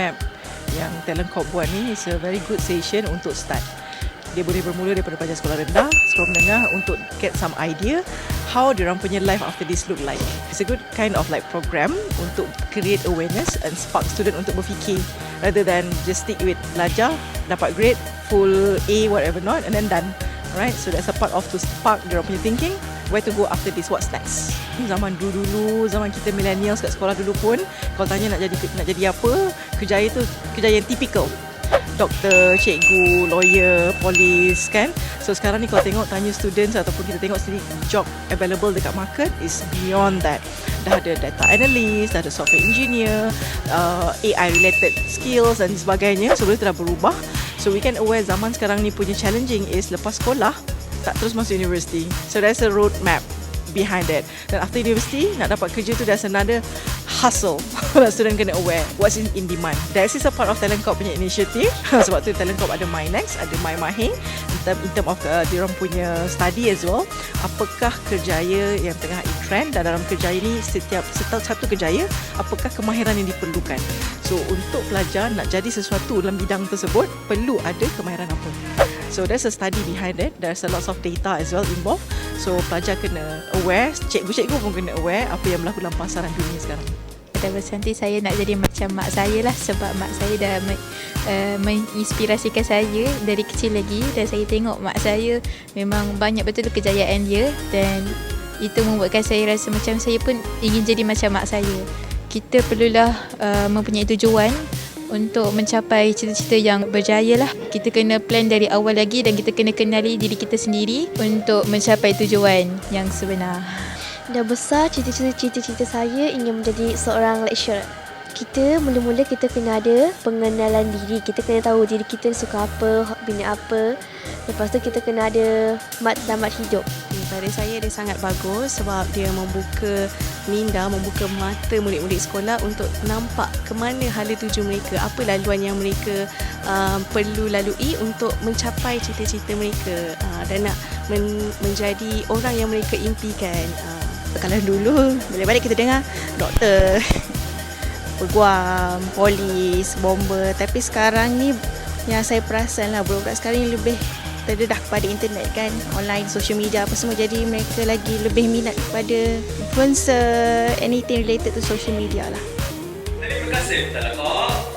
roadmap yang Corp buat ni is a very good session untuk start. Dia boleh bermula daripada pelajar sekolah rendah, sekolah menengah untuk get some idea how diorang punya life after this look like. It's a good kind of like program untuk create awareness and spark student untuk berfikir rather than just stick with belajar, dapat grade, full A, whatever not and then done. Right, so that's a part of to spark diorang punya thinking where to go after this, what's next. Zaman dulu-dulu, zaman kita millennials kat sekolah dulu pun, kalau tanya nak jadi nak jadi apa, kerjaya tu kerjaya yang typical. Doktor, cikgu, lawyer, polis kan. So sekarang ni kalau tengok tanya students ataupun kita tengok sendiri job available dekat market is beyond that. Dah ada data analyst, dah ada software engineer, uh, AI related skills dan sebagainya. So benda tu dah berubah. So we can aware zaman sekarang ni punya challenging is lepas sekolah tak terus masuk university. So there's a roadmap behind that. Dan after university, nak dapat kerja tu there's another hustle. Student kena aware what's in, in demand. That is a part of Talent Corp punya initiative. Sebab tu Talent Corp ada My Next, ada My Mahir. In term, in term of uh, diorang punya study as well. Apakah kerjaya yang tengah in trend dan dalam kerjaya ni setiap setiap satu kerjaya, apakah kemahiran yang diperlukan. So untuk pelajar nak jadi sesuatu dalam bidang tersebut, perlu ada kemahiran apa. So there's a study behind it. There's a lot of data as well involved. So pelajar kena aware, cikgu-cikgu pun kena aware apa yang berlaku dalam pasaran dunia sekarang. Masa nanti saya nak jadi macam mak saya lah sebab mak saya dah me, uh, menginspirasikan saya dari kecil lagi dan saya tengok mak saya memang banyak betul kejayaan dia dan itu membuatkan saya rasa macam saya pun ingin jadi macam mak saya. Kita perlulah uh, mempunyai tujuan untuk mencapai cita-cita yang berjaya lah. Kita kena plan dari awal lagi dan kita kena kenali diri kita sendiri untuk mencapai tujuan yang sebenar. Dah besar cita-cita saya ingin menjadi seorang lecturer. Kita mula-mula kita kena ada pengenalan diri. Kita kena tahu diri kita suka apa, bina apa. Lepas tu kita kena ada matlamat hidup. Pada saya dia sangat bagus sebab dia membuka minda, membuka mata murid-murid sekolah untuk nampak ke mana hala tuju mereka, apa laluan yang mereka uh, perlu lalui untuk mencapai cita-cita mereka uh, dan nak men- menjadi orang yang mereka impikan. Uh, kalau dulu balik-balik kita dengar doktor, peguam, polis, bomber tapi sekarang ni yang saya perasan lah budak-budak sekarang ni lebih terdedah kepada internet kan online social media apa semua jadi mereka lagi lebih minat kepada influencer anything related to social media lah Terima kasih Talakor.